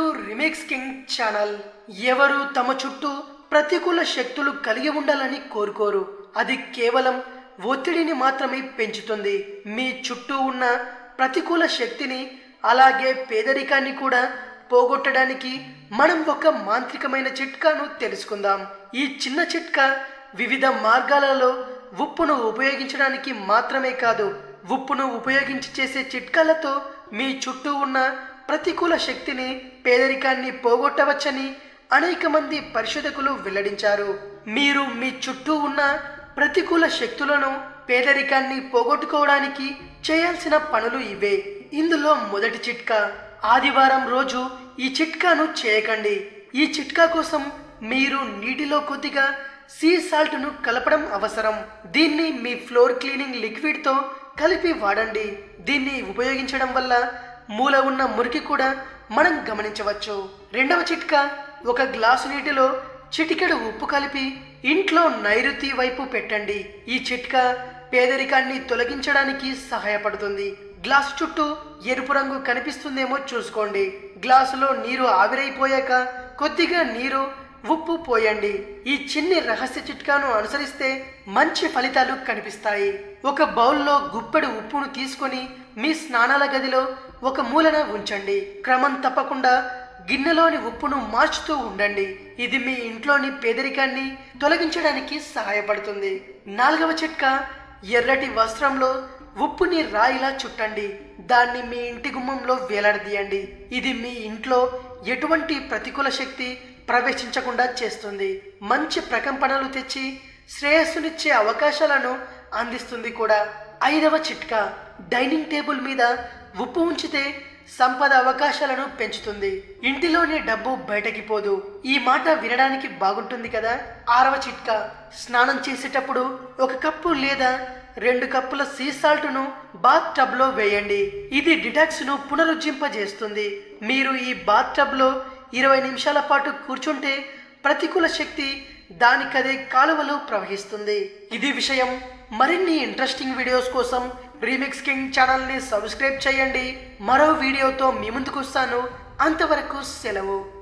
Remix king channel ఎవరు తమ చుట్టూ ప్రతికూల శక్తులు కలిగి ఉండాలని కోరుకోరు. అది కేవలం ఒత్తిడిని మాత్రమే పెంచుతుంది. మీ చుట్టూ ఉన్న ప్రతికూల శక్తిని అలాగే పేదరికాన్ని కూడా పోగొట్టడానికి మనం ఒక మాంత్రికమైన చిట్కాను తెలుసుకుందాం. ఈ చిన్న చిట్కా వివిధ మార్గాలలో ఉప్పును ఉపయోగించడానికి మాత్రమే కాదు ఉప్పును ఉపయోగించి చేసే చిట్కాలతో మీ చుట్టూ ఉన్న ప్రతికూల శక్తిని పేదరికాన్ని పోగొట్టవచ్చని అనేక మంది పరిశోధకులు వెల్లడించారు. మీరు మీ చుట్టూ ఉన్న ప్రతికూల శక్తులను పేదరికాన్ని పోగొట్టుకోవడానికి చేయాల్సిన పనులు ఇవే. ఇందులో మొదటి చిట్కా. ఆదివారం రోజు ఈ చిట్కాను చేయకండి. ఈ చిట్కా కోసం మీరు నీటిలో కొద్దిగా సీ సాల్ట్ను కలపడం అవసరం. దీన్ని మీ ఫ్లోర్ క్లీనింగ్ లిక్విడ్తో కలిపి వాడండి. దీన్ని ఉపయోగించడం వల్ల మూల ఉన్న మురికి కూడా మనం గమనించవచ్చు. రెండవ చిట్కా ఒక గ్లాసు నీటిలో చిటికెడు ఉప్పు కలిపి ఇంట్లో నైరుతి వైపు పెట్టండి. ఈ చిట్కా పేదరికాన్ని తొలగించడానికి సహాయపడుతుంది. గ్లాసు చుట్టూ ఎరుపు రంగు కనిపిస్తుందేమో చూసుకోండి. గ్లాసులో నీరు ఆవిరైపోయాక కొద్దిగా నీరు ఉప్పు పోయండి. ఈ చిన్ని రహస్య చిట్కాను అనుసరిస్తే మంచి ఫలితాలు కనిపిస్తాయి. ఒక బౌల్లో గుప్పెడు ఉప్పును తీసుకొని మీ స్నానాల గదిలో ఒక మూలన ఉంచండి. క్రమం తప్పకుండా గిన్నెలోని ఉప్పును మార్చుతూ ఉండండి. ఇది మీ ఇంట్లోని పేదరికాన్ని తొలగించడానికి సహాయపడుతుంది. నాలుగవ చిట్కా ఎర్రటి వస్త్రంలో ఉప్పుని రాయిలా చుట్టండి. దాన్ని మీ ఇంటి గుమ్మంలో వేలాడదీయండి. ఇది మీ ఇంట్లో ఎటువంటి ప్రతికూల శక్తి ప్రవేశించకుండా చేస్తుంది. మంచి ప్రకంపనలు తెచ్చి శ్రేయస్సునిచ్చే అవకాశాలను అందిస్తుంది కూడా. ఐదవ చిట్కా డైనింగ్ టేబుల్ మీద ఉప్పు ఉంచితే సంపద అవకాశాలను పెంచుతుంది. ఇంటిలోని డబ్బు బయటకి పోదు. ఈ మాట వినడానికి బాగుంటుంది కదా? ఆరవ చిట్కా స్నానం చేసేటప్పుడు ఒక కప్పు లేదా రెండు కప్పుల సీ సాల్ట్ను బాత్ టబ్లో వేయండి. ఇది డిటాక్స్ను పునరుజ్జింపజేస్తుంది. మీరు ఈ బాత్ టబ్లో ఇరవై నిమిషాల పాటు కూర్చుంటే ప్రతికూల శక్తి దానికదే కాలువలో ప్రవహిస్తుంది. ఇది విషయం. మరిన్ని ఇంట్రెస్టింగ్ వీడియోస్ కోసం రీమిక్స్ కింగ్ ఛానల్ని సబ్స్క్రైబ్ చేయండి. మరో వీడియోతో మీ ముందుకు వస్తాను. అంతవరకు సెలవు.